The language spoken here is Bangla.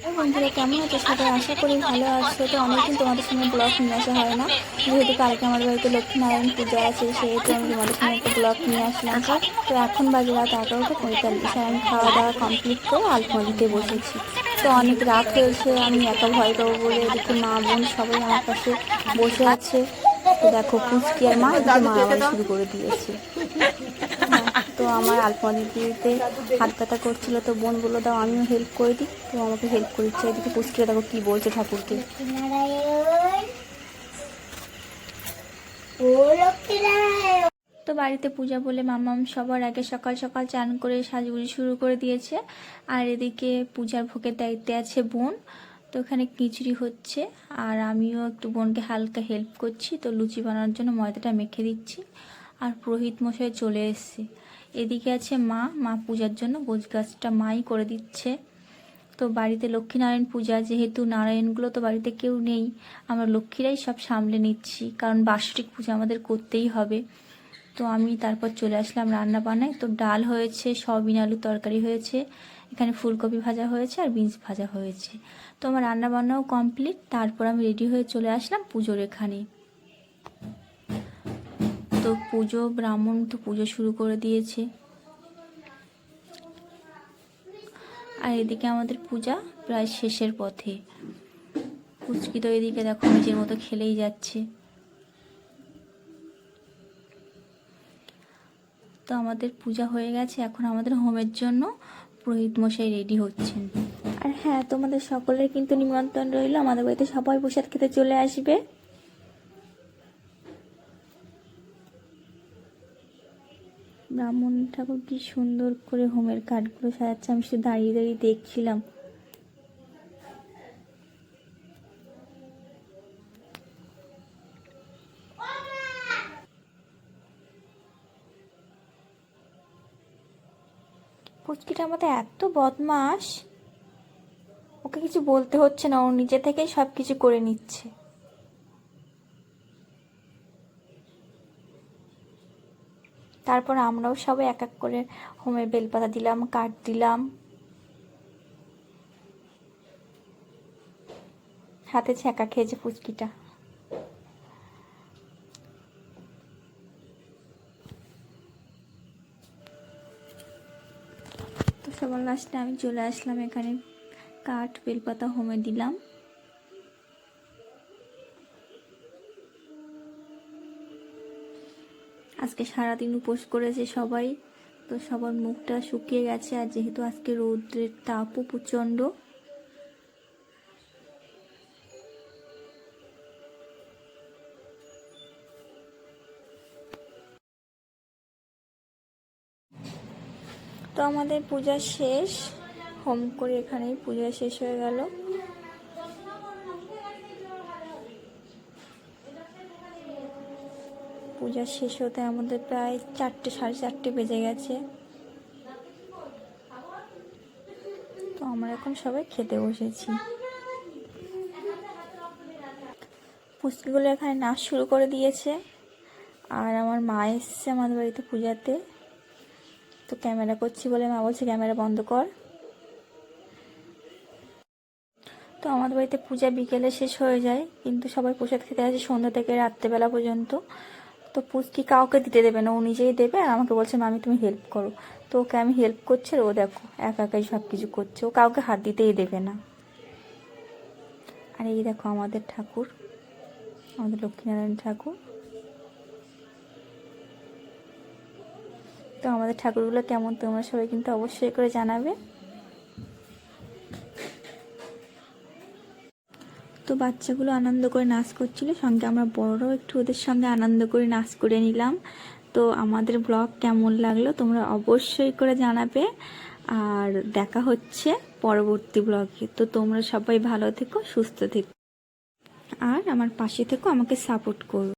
বন্ধুরা, কেমন আছো? সবাই আশা করি ভালো আছো। তো অনেকদিন তোমাদের সঙ্গে ব্লগ নিয়ে আসা হয় না। যেহেতু কালকে আমাদের বাড়িতে লক্ষ্মীনারায়ণ পূজা আছে, সেহেতু আমি তোমাদের সঙ্গে একটা ব্লগ নিয়ে আসলাম। তো এখন বাজে রাত এগারোটা পঁয়তাল্লিশ, আর আমি খাওয়া দাওয়া কমপ্লিট করে আলপনা দিতে বসেছি। তো অনেক রাত হয়েছে, আমি একা ভয় পাবো বলে এদিকে মা বোন সবাই আমার পাশে বসে আছে। তো দেখো পুচকি আর মা এদিকে মা আবার শুরু করে দিয়েছে। তো আমার আলপনা দিতে দিতে হাত ব্যথা করছিল তো বোন বলল দাও আমিও হেল্প করে দিই। তো আমাকে হেল্প করছে এদিকে পুচকিরা দেখো কি বলছে ঠাকুরকে। তো বাড়িতে পূজা বলে মামাম সবার আগে সকাল সকাল চান করে সাজগুজি শুরু করে দিয়েছে। আর এদিকে পূজার ভোগের দায়িত্বে আছে বোন। তো এখানে খিচুড়ি হচ্ছে, আর আমিও একটু বোনকে হালকা হেল্প করছি, তো লুচি বানানোর জন্য ময়দাটা মেখে দিচ্ছি, আর পুরোহিত মশাই চলে এসছে। এদিকে আছে মা মা পূজার জন্য গোছ গাছটা মাই করে দিচ্ছে। তো বাড়িতে লক্ষ্মীনারায়ণ পূজা, যেহেতু নারায়ণগুলো তো বাড়িতে কেউ নেই, আমরা লক্ষ্মীরাই সব সামলে নিচ্ছি, কারণ বার্ষিক পূজা আমাদের করতেই হবে। তো আমি তারপর চলে আসলাম রান্না বান্নায়। তো ডাল হয়েছে সবিন আলু তরকারি হয়েছে এখানে ফুলকপি ভাজা হয়েছে আর বিনস ভাজা হয়েছে। তো আমার রান্না বান্নাও কমপ্লিট, তারপর আমি রেডি হয়ে চলে আসলাম পুজোর এখানে। তো পুজো, ব্রাহ্মণ তো পুজো শুরু করে দিয়েছে। আর এদিকে আমাদের পূজা প্রায় শেষের পথে। পুচকি তো এদিকে দেখো নিজের মতো খেলেই যাচ্ছে। তো আমাদের পূজা হয়ে গেছে, এখন আমাদের হোমের জন্য পুরোহিত মশাই রেডি হচ্ছেন। আর হ্যাঁ তোমাদের সকলের কিন্তু নিমন্ত্রণ রইল। আমাদের বাড়িতে সবাই প্রসাদ খেতে চলে আসবে। ব্রাহ্মণ ঠাকুর কি সুন্দর করে হোমের কাঠগুলো সাজাচ্ছে। আমি শুধু দাঁড়িয়ে দাঁড়িয়ে দেখছিলাম। পুচকিটা আমাদের এত বদমাস ওকে কিছু বলতে হচ্ছে না, ও নিজে থেকেই সব কিছু করে নিচ্ছে। তারপর আমরাও সবাই এক এক করে হোমের বেলপাতা দিলাম, কাঠ দিলাম। হাতে ছ্যাঁকা খেয়েছে পুচকিটা। সবার লাস্টে আমি চলে আসলাম এখানে। কাঠ, বেলপাতা, হোমে দিলাম। আজকে সারাদিন উপোস করেছে সবাই, তো সবার মুখটা শুকিয়ে গেছে, আর যেহেতু আজকে রৌদ্রের তাপও প্রচণ্ড তো আমাদের পূজা শেষ। হোম করে এখানেই পূজা শেষ হয়ে গেল। পূজা শেষ হতে আমাদের প্রায় চারটে, সাড়ে চারটে বেজে গেছে। তো আমরা এখন সবাই খেতে বসেছি। পুষ্টিগুলো এখানে নাচ শুরু করে দিয়েছে। আর আমার মা এসছে আমাদের বাড়িতে পূজাতে। তো ক্যামেরা করছি বলে মা বলছে, ক্যামেরা বন্ধ কর। তো আমাদের বাড়িতে পূজা বিকেলে শেষ হয়ে যায়, কিন্তু সবাই প্রসাদ খেতে আসে সন্ধ্যা থেকে রাত্রেবেলা পর্যন্ত। তো পুচকি কাউকে দিতে দেবে না, ও নিজেই দেবে? আর আমাকে বলছে, মামি, তুমি হেল্প করো। তো ওকে আমি হেল্প করছি ও দেখো, একা একাই সব কিছু করছে। ও কাউকে হাত দিতেই দেবে না। আর এই দেখো আমাদের ঠাকুর, আমাদের লক্ষ্মীনারায়ণ ঠাকুর। তো আমাদের ঠাকুরগুলো কেমন তোমরা সবাই কিন্তু অবশ্যই করে জানাবে। তো বাচ্চাগুলো আনন্দ করে নাচ করছিল, সঙ্গে আমরা বড়রাও একটু ওদের সঙ্গে আনন্দ করে নাচ করে নিলাম। তো আমাদের ব্লগ কেমন লাগল তোমরা অবশ্যই করে জানাবে। আর দেখা হচ্ছে পরবর্তী ব্লগে। তো তোমরা সবাই ভালো থেকো, সুস্থ থেকো। আর আমার পাশে থেকো, আমাকে সাপোর্ট করো।